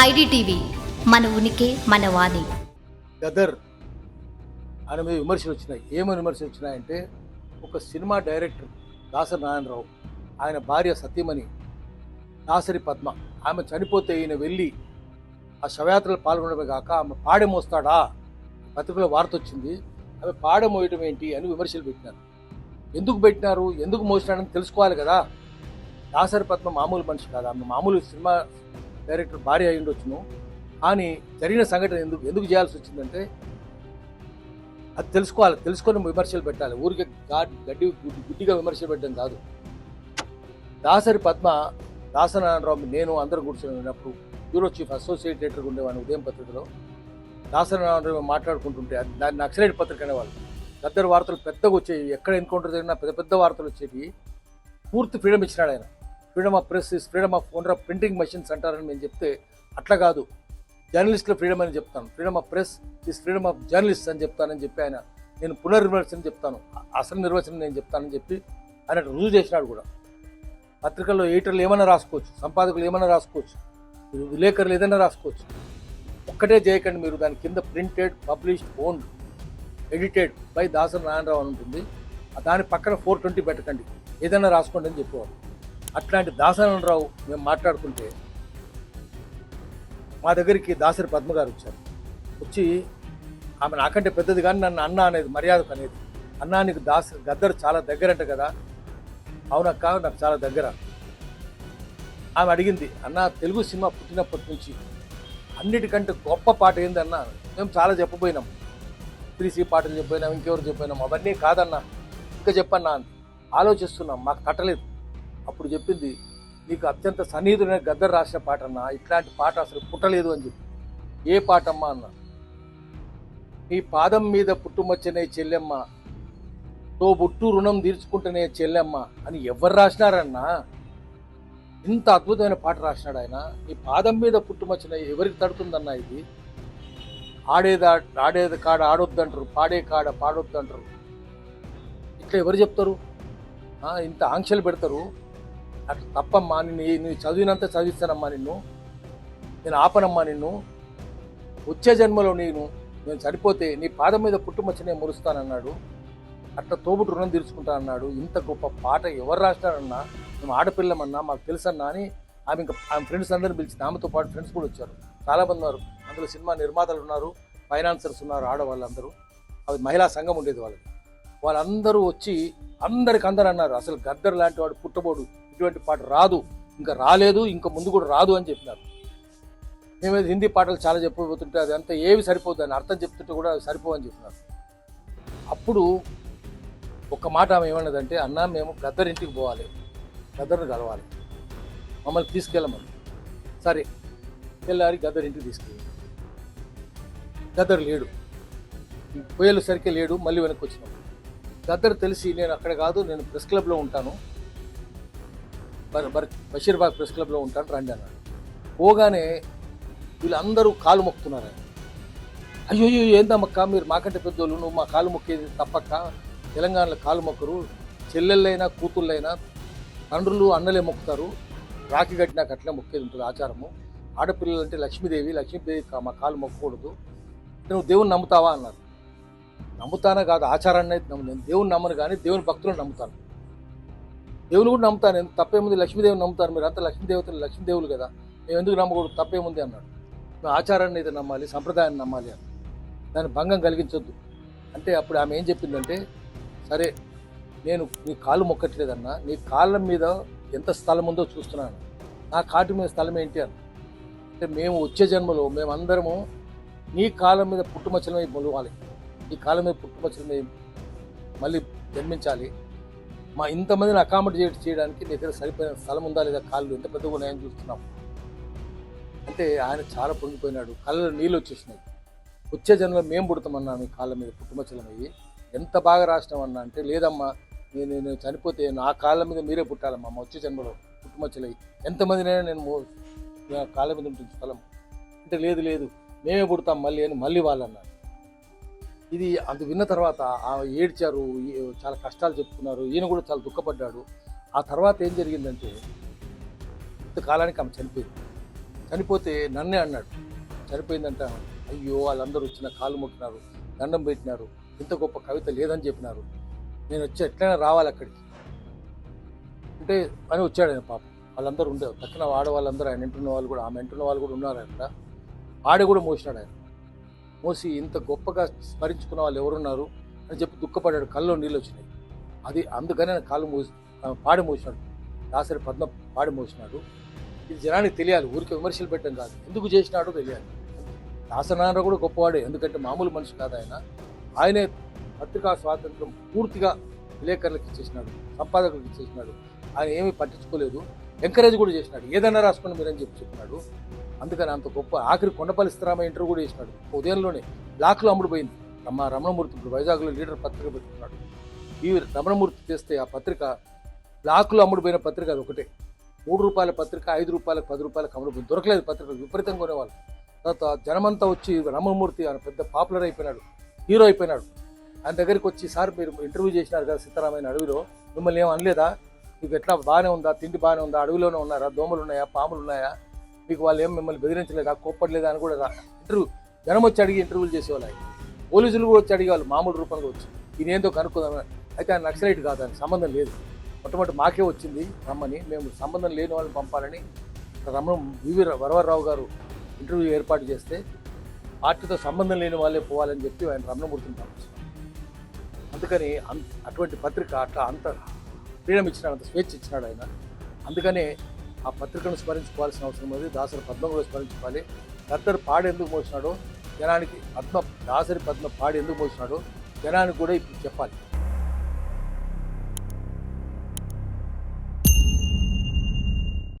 IDTV మన ఉనికి మన వాణి. గదర్ అని మీద విమర్శలు వచ్చినాయి. ఏమని విమర్శలు వచ్చినాయంటే ఒక సినిమా డైరెక్టర్ దాసరి నారాయణరావు ఆయన భార్య సతీమణి దాసరి పద్మ ఆమె చనిపోతే ఈయన వెళ్ళి ఆ శవయాత్రలో పాల్గొనడమే కాక ఆమె పాడె మోస్తాడా? పత్రికలో వార్త వచ్చింది. ఆమె పాడె మోయటం ఏంటి అని విమర్శలు పెట్టినారు. ఎందుకు పెట్టినారు? ఎందుకు మోసినాడని తెలుసుకోవాలి కదా. దాసరి పద్మ మామూలు మనిషి కాదు. ఆమె మామూలు సినిమా డైరెక్టర్ భార్య అయి ఉండొచ్చును. కానీ జరిగిన సంఘటన ఎందుకు ఎందుకు చేయాల్సి వచ్చిందంటే అది తెలుసుకోవాలి తెలుసుకొని విమర్శలు పెట్టాలి. ఊరికే గడ్డి గుడ్డిగా విమర్శలు పెట్టడం కాదు. దాసరి పద్మ దాసనారాయణరావు నేను అందరూ కూర్చొని ఉన్నప్పుడు బ్యూరో చీఫ్ అసోసియేట్ ఉండేవాడిని ఉదయం పత్రికలో. దాసనారాయణరావు మాట్లాడుకుంటుంటే అది దాన్ని నక్సలైట్ పత్రిక అనేవాళ్ళు గద్దరు వార్తలు పెద్దగా వచ్చేవి. ఎక్కడ ఎన్కౌంటర్ జరిగినా పెద్ద పెద్ద వార్తలు వచ్చేవి. పూర్తి ఫ్రీడమ్ ఇచ్చినాడు ఆయన. Freedom of press is freedom of owner of printing machines అంటారని మేము చెప్తే అట్లా కాదు. జర్నలిస్టుల ఫ్రీడమ్ అని చెప్తాను. Freedom of press is freedom of journalist అని చెప్తానని చెప్పి ఆయన నేను పునర్విమర్శన చెప్తాను. అసలు నిర్వచనం నేను చెప్తానని చెప్పి ఆయన రుజువు చేసినాడు కూడా. పత్రికల్లో ఎడిటర్లు ఏమైనా రాసుకోవచ్చు సంపాదకులు ఏమైనా రాసుకోవచ్చు మీరు విలేకరులు ఏదైనా రాసుకోవచ్చు. ఒక్కటే చేయకండి మీరు దాని కింద printed published owned edited by Dasari Narayana Rao అని ఉంటుంది. దాని పక్కన ఫోర్ ట్వంటీ పెట్టకండి. ఏదైనా రాసుకోండి అని చెప్పేవారు అట్లాంటి దాసనారాయణరావు మేము మాట్లాడుకుంటే మా దగ్గరికి దాసరి పద్మ గారు వచ్చారు. వచ్చి ఆమె నాకంటే పెద్దది కానీ నన్ను అన్న అనేది మర్యాదకు అనేది. అన్నా నీకు దాసరి గద్దరు చాలా దగ్గర అంట కదా. అవునక్క నాకు చాలా దగ్గర. ఆమె అడిగింది అన్న తెలుగు సినిమా పుట్టినప్పటి నుంచి అన్నిటికంటే గొప్ప పాట ఏందన్న మేము చాలా చెప్పబోయినాం. త్రీసీ పాటలు చెప్పినాం ఇంకెవరు చెప్పినాం అవన్నీ కాదన్నా. ఇంకా చెప్పన్నా ఆలోచిస్తున్నాం. మాకు కట్టలేదు అప్పుడు చెప్పింది నీకు అత్యంత సన్నిహితుడైన గద్దర్ రాసిన పాట అన్న ఇట్లాంటి పాట అసలు పుట్టలేదు అని చెప్పి. ఏ పాట అమ్మా అన్న. నీ పాదం మీద పుట్టుమచ్చనే చెల్లెమ్మ తో బుట్టు రుణం తీర్చుకుంటేనే చెల్లెమ్మ అని ఎవరు రాసినారన్నా? ఇంత అద్భుతమైన పాట రాసినాడు ఆయన. నీ పాదం మీద పుట్టుమచ్చిన ఎవరికి తడుతుందన్నా ఇది? ఆడేదా ఆడేది కాడ ఆడొద్దంటారు పాడే కాడ పాడొద్దంటారు. ఇట్లా ఎవరు చెప్తారు? ఇంత ఆంక్షలు పెడతారు. అట్లా తప్పమ్మా నిన్ను నువ్వు చదివినంత చదివిస్తానమ్మా నిన్ను. నేను ఆపనమ్మా నిన్ను. వచ్చే జన్మలో నేను నేను చనిపోతే నీ పాదం మీద పుట్టుమచ్చనే మురుస్తానన్నాడు. అట్లా తోబుట్టు రుణం తీర్చుకుంటానన్నాడు. ఇంత గొప్ప పాట ఎవరు రాసినారన్నా మేము ఆడపిల్లమన్నా మాకు తెలుసన్నా అని ఆమె ఇంకా ఆమె ఫ్రెండ్స్ అందరిని పిలిచింది ఆమెతో పాటు ఫ్రెండ్స్ కూడా వచ్చారు. చాలామంది ఉన్నారు. అందులో సినిమా నిర్మాతలు ఉన్నారు ఫైనాన్సర్స్ ఉన్నారు ఆడవాళ్ళందరూ. అది మహిళా సంఘం ఉండేది వాళ్ళకి వాళ్ళందరూ వచ్చి అందరికి అందరు అన్నారు అసలు గద్దర్ లాంటి వాడు పుట్టబోడు. ఇటువంటి పాట రాదు. ఇంకా రాలేదు ఇంకా ముందు కూడా రాదు అని చెప్పినారు. మేమే హిందీ పాటలు చాలా చెప్పబోతుంటే అది అంతా ఏవి సరిపోదు అని అర్థం చెప్తుంటే కూడా అవి సరిపోవని చెప్పినారు. అప్పుడు ఒక మాట ఆమె ఏమన్నదంటే అన్న మేము గద్దర్ ఇంటికి పోవాలి. గద్దర్ని కలవాలి. మమ్మల్ని తీసుకెళ్ళమని. సరే తెల్లారి గద్దర్ ఇంటికి తీసుకెళ్ళి గద్దర్ లేడు. పోయేసరికి లేడు మళ్ళీ వెనక్కి వచ్చినాం. గద్దర్ తెలిసి నేను అక్కడ కాదు నేను ప్రెస్ క్లబ్లో ఉంటాను. బషీర్బాగ్ ప్రెస్ క్లబ్లో ఉంటాను రండి అన్నాడు. పోగానే వీళ్ళందరూ కాలు మొక్కుతున్నారు. అయ్యో అయ్యో ఏందమ్మక్క మీరు మాకంటే పెద్దోళ్ళు నువ్వు మా కాలు మొక్కేది తప్పక్క? తెలంగాణలో కాలు మొక్కరు చెల్లెళ్ళైనా కూతుళ్ళైనా తండ్రులు అన్నలే మొక్కుతారు. రాఖీ కట్టినాక అట్లే మొక్కేది ఉంటుంది ఆచారము. ఆడపిల్లలు అంటే లక్ష్మీదేవి లక్ష్మీదేవి మా కాలు మొక్కకూడదు. నువ్వు దేవుని నమ్ముతావా అన్నారు. నమ్ముతానా కాదు ఆచారాన్ని అయితే నమ్ము నేను దేవుని నమ్మను కానీ దేవుని భక్తులను నమ్ముతాను. దేవుని కూడా నమ్ముతాను ఎందుకు తప్పేముంది లక్ష్మీదేవిని నమ్ముతారు. మీరు అంతా లక్ష్మీదేవతలు లక్ష్మీదేవులు కదా. మేము ఎందుకు నమ్మకూడదు? తప్పేముంది అన్నాడు. మేము ఆచారాన్ని అయితే నమ్మాలి సంప్రదాయాన్ని నమ్మాలి అని దాన్ని భంగం కలిగించొద్దు. అంటే అప్పుడు ఆమె ఏం చెప్పిందంటే సరే నేను నీ కాళ్ళు మొక్కట్లేదన్నా నీ కాళ్ళ మీద ఎంత స్థలం ఉందో చూస్తున్నాను. నా కాటి మీద స్థలం ఏంటి అని అంటే మేము వచ్చే జన్మలో మేమందరము నీ కాళ్ళ మీద పుట్టుమచ్చలమై మొలవాలి నీ కాళ్ళ మీద పుట్టుమచ్చలమై మళ్ళీ జన్మించాలి. మా ఇంతమందిని అకామిడేట్ చేయడానికి నీ దగ్గర సరిపోయిన స్థలం ఉందా లేదా కాళ్ళు ఎంత పెద్దగా ఉన్నాయని చూస్తున్నాం. అంటే ఆయన చాలా పొంగిపోయినాడు. కళ్ళలో నీళ్ళు వచ్చేసినాయి. వచ్చే జన్మలో మేము పుడతామన్నా మీ కాళ్ళ మీద పుట్టుమచ్చలమయ్యి ఎంత బాగా రాసినామన్నా అంటే లేదమ్మా నేను నేను చనిపోతే నా కాళ్ళ మీద మీరే పుట్టాలమ్మా మా వచ్చే జన్మలో పుట్టుమచ్చలయ్యి ఎంతమందినైనా నేను కాళ్ళ మీద ఉంటుంది స్థలం. అంటే లేదు లేదు మేమే పుడతాం మళ్ళీ అని మళ్ళీ వాళ్ళు ఇది అది విన్న తర్వాత ఏడ్చారు ఈ- చాలా కష్టాలు చెప్పుకున్నారు ఈయన కూడా చాలా దుఃఖపడ్డాడు. ఆ తర్వాత ఏం జరిగిందంటే ఇంతకాలానికి ఆమె చనిపోయింది. చనిపోతే నన్నే అన్నాడు. చనిపోయిందంట అయ్యో వాళ్ళందరూ వచ్చిన కాలు ముట్టినారు దండం పెట్టినారు ఇంత గొప్ప కవిత లేదని చెప్పినారు. నేను వచ్చి ఎట్లయినా రావాలి అక్కడికి. అంటే అని వచ్చాడు ఆయన పాపం. వాళ్ళందరూ ఉండే పక్కన ఆడవాళ్ళందరూ ఆయన ఇంటున్న వాళ్ళు కూడా ఆమె ఇంటున్న వాళ్ళు కూడా ఉన్నారు అక్కడ ఆడ కూడా మోసినాడు ఆయన. మోసి ఇంత గొప్పగా స్మరించుకున్న వాళ్ళు ఎవరున్నారు అని చెప్పి దుఃఖపడ్డాడు. కళ్ళలో నీళ్ళు వచ్చినాయి. అది అందుకనే ఆయన కాళ్ళు మోసి పాడి మోసినాడు. దాసరి పద్మ పాడి మోసినాడు. ఇది జనానికి తెలియాలి. ఊరికి విమర్శలు పెట్టడం కాదు. ఎందుకు చేసినాడో తెలియాలి. దాసనారాయణ కూడా గొప్పవాడే. ఎందుకంటే మామూలు మనిషి కాదు ఆయన. ఆయనే పత్రికా స్వాతంత్రం పూర్తిగా విలేకరులకు ఇచ్చేసినాడు. సంపాదకులకు ఇచ్చేసినాడు. ఆయన ఏమీ పట్టించుకోలేదు. ఎంకరేజ్ కూడా చేసినాడు. ఏదైనా రాసుకోండి మీరని చెప్పి చెప్పినాడు. అందుకని అంత గొప్ప ఆఖరి కొండపల్లి స్థిరామ ఇంటర్వ్యూ కూడా చేసినాడు. ఉదయంలోనే బ్లాక్లో అమ్ముడుపోయింది రమ్మ రమణమూర్తి ఇప్పుడు వైజాగ్లో లీడర్ పత్రిక పెట్టుకున్నాడు. ఈ రమణమూర్తి చేస్తే ఆ పత్రిక బ్లాక్లో అమ్ముడుపోయిన పత్రిక అది ఒకటే. మూడు రూపాయల పత్రిక ఐదు రూపాయలకు పది రూపాయలకు అమ్ముడుపోయింది దొరకలేదు పత్రిక విపరీతంగా కొనేవాళ్ళు. తర్వాత జనమంతా వచ్చి రమణమూర్తి ఆయన పెద్ద పాపులర్ అయిపోయినాడు హీరో అయిపోయినాడు. ఆయన దగ్గరికి వచ్చి సార్ మీరు ఇంటర్వ్యూ చేసినారు కదా సీతారామైన అడవిలో. మిమ్మల్ని ఏం అనలేదా? మీకు ఎట్లా బాగానే ఉందా? తిండి బాగానే ఉందా? అడవిలోనే ఉన్నారా? దోమలు ఉన్నాయా? పాములు ఉన్నాయా? మీకు వాళ్ళు ఏం మిమ్మల్ని బెదిరించలేదా కోప్పట్లేదా అని కూడా ఇంటర్వ్యూ జనం వచ్చి అడిగి ఇంటర్వ్యూలు చేసేవాళ్ళు పోలీసులు కూడా వచ్చి అడిగేవాళ్ళు మామూలు రూపంలో వచ్చి. ఈయనేందో కనుక్కుందామని అయితే ఆయన నక్సలైట్ కాదు ఆయన సంబంధం లేదు. మొట్టమొదటి మాకే వచ్చింది రమ్మని. మేము సంబంధం లేని వాళ్ళని పంపాలని. రమణ వివి వరవరరావు గారు ఇంటర్వ్యూ ఏర్పాటు చేస్తే పార్టీతో సంబంధం లేని వాళ్ళే పోవాలని చెప్పి ఆయన రమణమూర్తిని పంపించారు. అందుకని అటువంటి పత్రిక అట్లా అంత ఫ్రీడమ్ ఇచ్చినాడు అంత స్వేచ్ఛ ఇచ్చినాడు ఆయన. అందుకనే ఆ పత్రికను స్మరించుకోవాల్సిన అవసరం ఉంది దాసరి పద్మం కూడా స్మరించుకోవాలి. గద్దరు పాడు ఎందుకు మోసినాడో? జనానికి పద్మ దాసరి పద్మ పాడు ఎందుకు మోసినాడో? జనానికి కూడా ఇప్పుడు చెప్పాలి.